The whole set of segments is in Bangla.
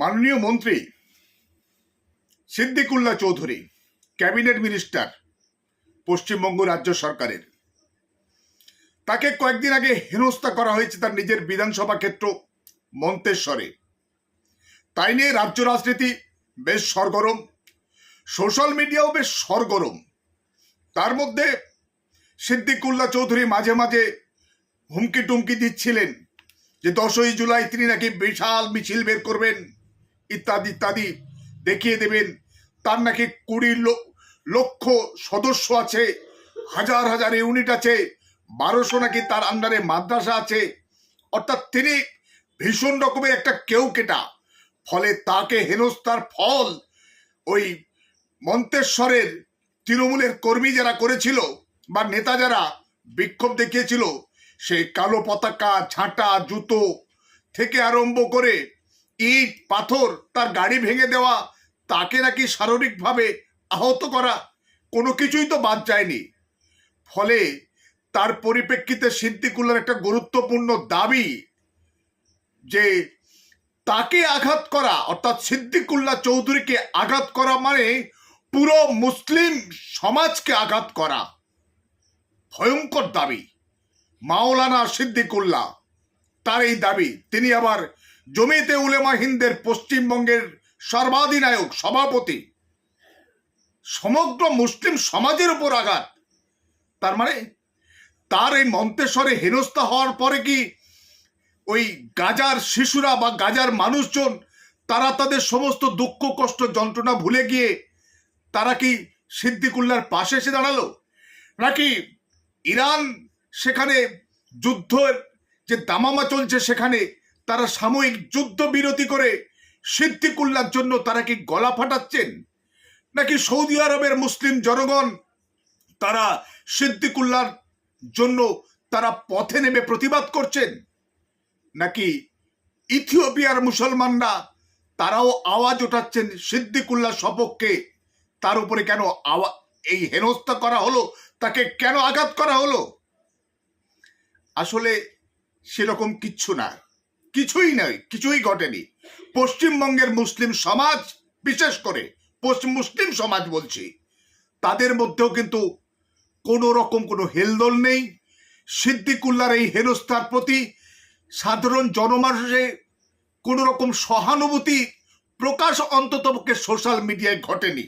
মাননীয় মন্ত্রী সিদ্দিকুল্লা চৌধুরী, ক্যাবিনেট মিনিস্টার, পশ্চিমবঙ্গ রাজ্য সরকারের। তাকে কয়েকদিন আগে হেনস্থা করা হয়েছে তার নিজের বিধানসভা ক্ষেত্র, মন্তেশ্বরে। তাই নিয়ে রাজ্য রাজনীতি বেশ সরগরম, সোশ্যাল মিডিয়াও বেশ সরগরম। তার মধ্যে সিদ্দিকুল্লা চৌধুরী মাঝে মাঝে হুমকি টুমকি দিচ্ছিলেন যে দশই জুলাই তিনি নাকি বিশাল মিছিল বের করবেন। ইত্যাদি ইত্যাদি দেখিয়ে দেবেন। তার নাকি কুড়ি লক্ষ সদস্য আছে, হাজার হাজার ইউনিট আছে, বারোশো নাকি তার আন্ডারে মাদ্রাসা আছে। অর্থাৎ তিনি ভীষণ রকমের একটা কেউ কেটা। ফলে তাকে হেনস্থার ফল ওই মন্তেশ্বরের তৃণমূলের কর্মী যারা করেছিল বা নেতা যারা বিক্ষোভ দেখিয়েছিল, সেই কালো পতাকা ঝাঁটা জুতো থেকে আরম্ভ করে ইট, পাথর তার গাড়ি ভেঙে দেওয়া, তাকে নাকি শারীরিকভাবে আহত করা, কোনো কিছুই তো বাদ যায়নি। ফলে তার পরিপ্রেক্ষিতে সিদ্দিকুল্লার একটা গুরুত্বপূর্ণ দাবি যে তাকে আঘাত করা, অর্থাৎ সিদ্দিকুল্লাহ চৌধুরীকে আঘাত করা মানে পুরো মুসলিম সমাজকে আঘাত করা। ভয়ঙ্কর দাবি। মাওলানা সিদ্দিকুল্লাহ, তার এই দাবি। তিনি আবার জমিতে উলেমা হিন্দের পশ্চিমবঙ্গের সর্বাধিনায়ক সভাপতি, সমগ্র মুসলিম সমাজের উপর আঘাত। তার মানে তার এই মন্তেশ্বরে হেনস্থা হওয়ার পরে কি ওই গাজার শিশুরা বা গাজার মানুষজন, তারা তাদের সমস্ত দুঃখ, কষ্ট, যন্ত্রণা ভুলে গিয়ে তারা কি সিদ্দিকুল্লার পাশে এসে দাঁড়াল? নাকি ইরান সেখানে যুদ্ধের যে দামামা চলছে সেখানে তারা সাময়িক যুদ্ধ বিরতি করে সিদ্দিকুল্লার জন্য তারা কি গলা ফাটাচ্ছেন? নাকি সৌদি আরবের মুসলিম জনগণ তারা সিদ্দিকুল্লার জন্য তারা পথে নেমে প্রতিবাদ করছেন? নাকি ইথিওপিয়ার মুসলমানরা তারাও আওয়াজ ওঠাচ্ছেন সিদ্দিকুল্লাহ সপক্ষে, তার উপরে কেন আওয়া, এই হেনস্থা করা হলো? তাকে কেন আঘাত করা হলো? আসলে সেরকম কিচ্ছু না। কিছুই নয়, কিছুই ঘটেনি। পশ্চিমবঙ্গের মুসলিম সমাজ, বিশেষ করে পশ্চিম মুসলিম সমাজ বলছি, তাদের মধ্যেও কিন্তু কোনো রকম কোনো হেলদোল নেই। সিদ্দিকুল্লার এই হেনস্থার প্রতি সাধারণ জনমানুষে কোনো রকম সহানুভূতি প্রকাশ অন্ততপক্ষে সোশ্যাল মিডিয়ায় ঘটেনি।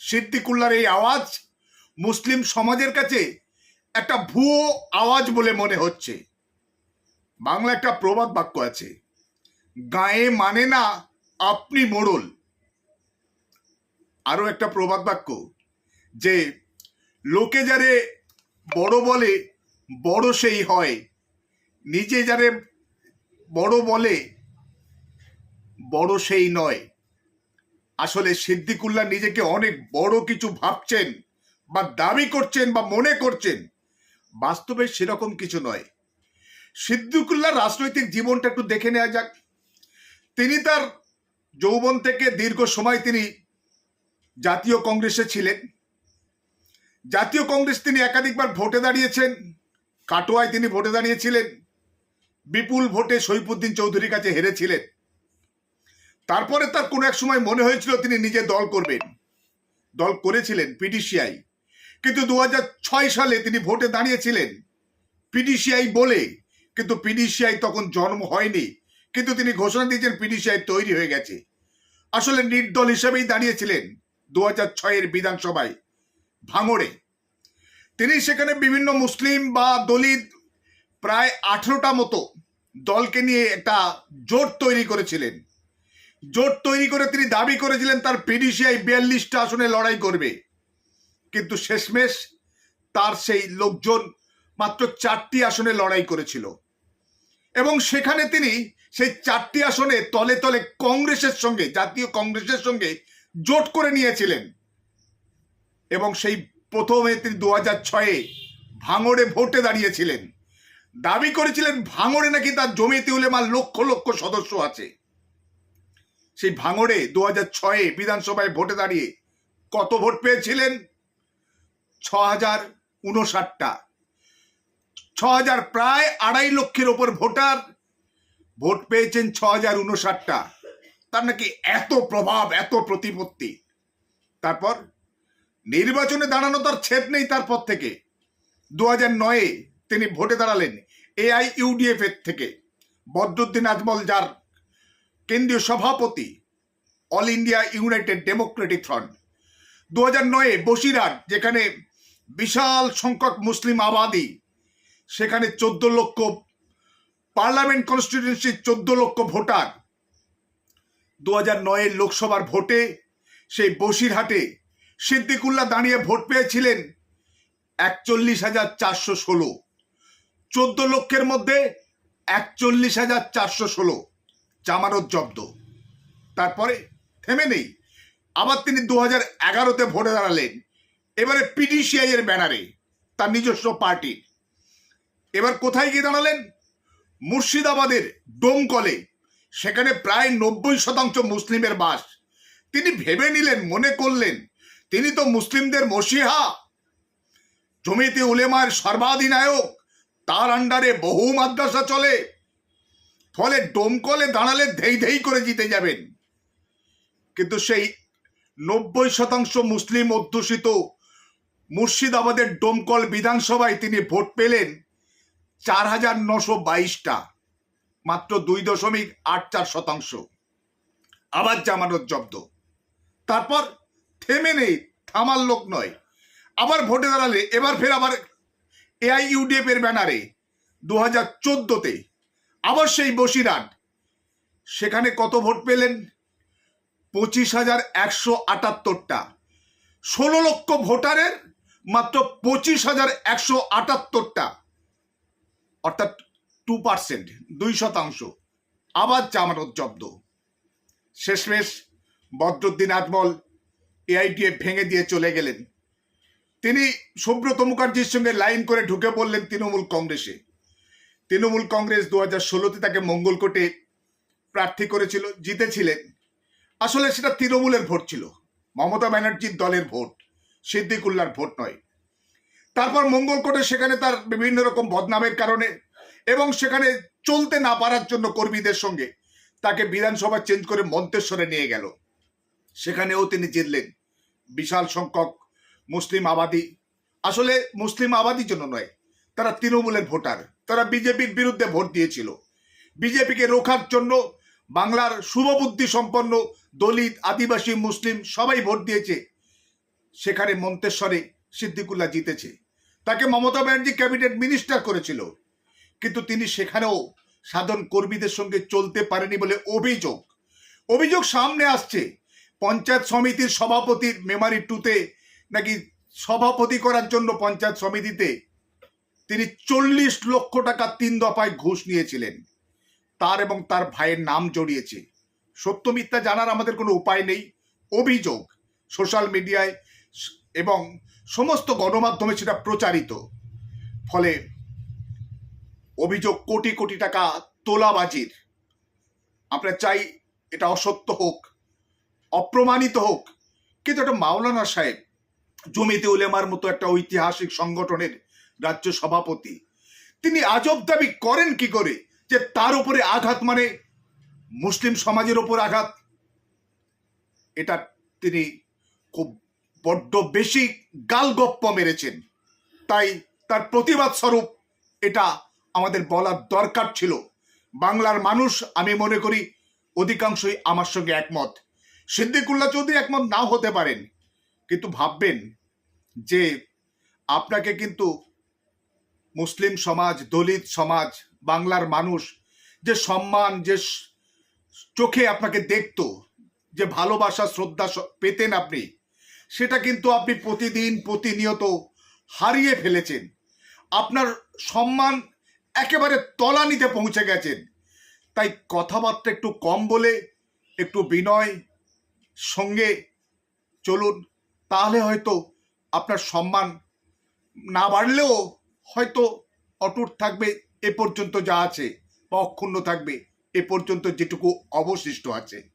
সিদ্দিকুল্লার এই আওয়াজ মুসলিম সমাজের কাছে একটা ভুয়ো আওয়াজ বলে মনে হচ্ছে। বাংলা একটা প্রবাদ বাক্য আছে, গায়ে মানে না আপনি মোড়ল। আরও একটা প্রবাদ বাক্য, যে লোকে যারে বড় বলে, বড় সেই হয়। নিজে যারে বড় বলে, বড় সেই নয়। আসলে সিদ্দিকুল্লাহ নিজেকে অনেক বড় কিছু ভাবছেন বা দাবি করছেন বা মনে করছেন, বাস্তবে সেরকম কিছু নয়। সিদ্দিকুল্লাহ রাজনৈতিক জীবনটা একটু দেখে নেওয়া যাক। তিনি তার যৌবন থেকে দীর্ঘ সময় তিনি জাতীয় কংগ্রেসে ছিলেন। জাতীয় কংগ্রেস তিনি একাধিকবার ভোটে দাঁড়িয়েছেন। কাটোয়ায় তিনি ভোটে দাঁড়িয়েছিলেন। বিপুল ভোটে সৈফুদ্দিন চৌধুরীর কাছে হেরেছিলেন। তারপরে তার কোনো এক সময় মনে হয়েছিল তিনি নিজে দল করবেন। দল করেছিলেন পিডিসিআই কিন্তু দু সালে তিনি ভোটে দাঁড়িয়েছিলেন। পিডিসিআই বলে কিন্তু পিডিসিআই তখন জন্ম হয়নি। কিন্তু তিনি ঘোষণা দিয়েছেন পিডিসিআই তৈরি হয়ে গেছে। আসলে নির্দল হিসেবেই দাঁড়িয়েছিলেন দু হাজার ছয়ের বিধানসভায় ভাঙড়ে। তিনি সেখানে বিভিন্ন মুসলিম বা দলিত প্রায় আঠেরোটা মতো দলকে নিয়ে একটা জোট তৈরি করেছিলেন। জোট তৈরি করে তিনি দাবি করেছিলেন তার পিডিসিআই বিয়াল্লিশটা আসনে লড়াই করবে। কিন্তু শেষমেশ তার সেই লোকজন মাত্র চারটি আসনে লড়াই করেছিল। এবং সেখানে তিনি সেই চারটি আসনে তলে তলে কংগ্রেসের সঙ্গে, জাতীয় কংগ্রেসের সঙ্গে জোট করে নিয়েছিলেন। এবং সেই প্রথমে তিনি দু হাজার ছয়ে ভাঙড়ে ভোটে দাঁড়িয়েছিলেন। দাবি করেছিলেন ভাঙড়ে নাকি তার জমিতে উলেমার লক্ষ লক্ষ সদস্য আছে। সেই ভাঙড়ে দু হাজার ছয়ে বিধানসভায় ভোটে দাঁড়িয়ে কত ভোট পেয়েছিলেন? ছ হাজার উনষাটটা। হাজার প্রায় আড়াই লক্ষের ওপর ভোটার। ভোট পেয়েছেন ছ হাজার উনষাটটা। তার নাকি এত প্রভাব, এত প্রতিপত্তি। তারপর নির্বাচনে দাঁড়ানো তার ছেদ নেই তারপর থেকে। দু হাজার নয়ে তিনি ভোটে দাঁড়ালেন এআই ইউডিএফ এর থেকে। বদরুদ্দিন আজমল যার কেন্দ্রীয় সভাপতি, All India United Democratic Front. দু হাজার নয়ে বসিরহাট, যেখানে বিশাল সংখ্যক মুসলিম আবাদি সেখানে চোদ্দ লক্ষ পার্লামেন্ট কনস্টিটিউন্সির চোদ্দ লক্ষ ভোটার। দু হাজার নয়ের লোকসভার ভোটে সেই বসিরহাটে সিদ্দিকুল্লা দাঁড়িয়ে ভোট পেয়েছিলেন একচল্লিশ হাজার চারশো ষোলো। চোদ্দ লক্ষের মধ্যে একচল্লিশ হাজার চারশো ষোলো জামানত জব্দ। তারপরে থেমে নেই। আবার তিনি দু হাজার এগারোতে ভোটে দাঁড়ালেন। এবারে পিডিসিআই এর ব্যানারে তার নিজস্ব পার্টি এবার কোথায় গিয়ে দাঁড়ালেন? মুর্শিদাবাদের ডোমকলে। সেখানে প্রায় নব্বই শতাংশ মুসলিমের বাস। তিনি ভেবে নিলেন, মনে করলেন, তিনি তো মুসলিমদের মসিহা। জমিতে উলেমার সর্বাধিনায়ক, তার আন্ডারে বহু মাদ্রাসা চলে। ফলে ডোমকলে দাঁড়ালে ধেই ধেই করে জিতে যাবেন। কিন্তু সেই নব্বই শতাংশ মুসলিম অধ্যুষিত মুর্শিদাবাদের ডোমকল বিধানসভায় তিনি ভোট পেলেন। চার হাজার নশো বাইশটা, মাত্র দুই দশমিক আট চার শতাংশ। আবার জামানত জব্দ। তারপর থেমে নেই, থামার লোক নয়। আবার ভোটে দাঁড়ালে, এবার ফের আবার এআই, ইউডিএফ এর ব্যানারে দু হাজার চোদ্দোতে। আবার সেই বসিরহাট। সেখানে কত ভোট পেলেন? পঁচিশ হাজার একশো আটাত্তরটা। ষোলো লক্ষ ভোটারের মাত্র পঁচিশ হাজার একশো আটাত্তরটা। অর্থাৎ টু পার্সেন্ট দুই শতাংশ। আবার জামানত জব্দ। শেষমেশ বদরুদ্দিন আজমল এআইটিএফ ভেঙে দিয়ে চলে গেলেন। তিনি সুব্রত মুখার্জির সঙ্গে লাইন করে ঢুকে পড়লেন তৃণমূল কংগ্রেসে। তৃণমূল কংগ্রেস দু হাজার ষোলোতে তাকে মঙ্গলকোটে প্রার্থী করেছিল, জিতেছিলেন। আসলে সেটা তৃণমূলের ভোট ছিল। মমতা ব্যানার্জির দলের ভোট সিদ্দিকুল্লার ভোট নয়। তারপর মঙ্গলকোটে সেখানে তার বিভিন্ন রকম বদনামের কারণে এবং সেখানে চলতে না পারার জন্য কর্মীদের সঙ্গে তাকে বিধানসভা চেঞ্জ করে মন্তেশ্বরে নিয়ে গেল। সেখানেও তিনি জিতলেন। বিশাল সংখ্যক মুসলিম আবাদী। আসলে মুসলিম আবাদির জন্য নয়, তারা তৃণমূলের ভোটার। তারা বিজেপির বিরুদ্ধে ভোট দিয়েছিল। বিজেপিকে রোখার জন্য বাংলার শুভবুদ্ধি সম্পন্ন দলিত, আদিবাসী, মুসলিম সবাই ভোট দিয়েছে। সেখানে মন্তেশ্বরে সিদ্দিকুল্লাহ জিতেছে। তাকে মমতা ব্যানার্জি ক্যাবিনেট মিনিস্টার করেছিল। কিন্তু তিনি সেখানেও সাধারণ কর্মীদের সঙ্গে চলতে পারেনি বলে অভিযোগ। অভিযোগ সামনে আসছে। পঞ্চায়েত সমিতির সভাপতির মেমারি টুতে নাকি সভাপতি করার জন্য পঞ্চায়েত সমিতিতে তিনি চল্লিশ লক্ষ টাকা তিন দফায় ঘুষ নিয়েছিলেন। তার এবং তার ভাইয়ের নাম জড়িয়েছে। সত্য মিথ্যা জানার আমাদের কোনো উপায় নেই। অভিযোগ, সোশ্যাল মিডিয়ায় এবং সমস্ত গণমাধ্যমে সেটা প্রচারিত। ফলে অভিযোগ কোটি কোটি টাকা তোলাবাজির। আমরা চাই এটা অসত্য হোক, অপ্রমাণিত হোক। কিন্তু একটা মাওলানা সাহেব, জমিতে উলেমার মতো একটা ঐতিহাসিক সংগঠনের রাজ্য সভাপতি, তিনি আজব দাবি করেন কি করে? যে তার উপরে আঘাত মানে মুসলিম সমাজের ওপর আঘাত। এটা তিনি খুব বড্ড বেশি গালগপ্প মেরেছেন। তাই তার প্রতিবাদ স্বরূপ এটা আমাদের বলার দরকার ছিল। বাংলার মানুষ, আমি মনে করি, অধিকাংশই আমার সঙ্গে একমত। সিদ্দিকুল্লাহ চৌধুরী একমত নাও হতে পারেন, কিন্তু ভাববেন যে আপনাকে কিন্তু মুসলিম সমাজ, দলিত সমাজ, বাংলার মানুষ যে সম্মান, যে চোখে আপনাকে দেখতো, যে ভালোবাসা, শ্রদ্ধা পেতেন আপনি সেটা কিন্তু আপনি প্রতিদিন প্রতিনিয়ত হারিয়ে ফেলেছেন। আপনার সম্মান একেবারে তলানিতে পৌঁছে গেছেন। তাই কথাবার্তা একটু কম বলে, একটু বিনয় সঙ্গে চলুন, তাহলে হয়তো আপনার সম্মান না বাড়লেও হয়তো অটুট থাকবে, এ পর্যন্ত যা আছে বা অক্ষুণ্ণ থাকবে, এ পর্যন্ত যেটুকু অবশিষ্ট আছে।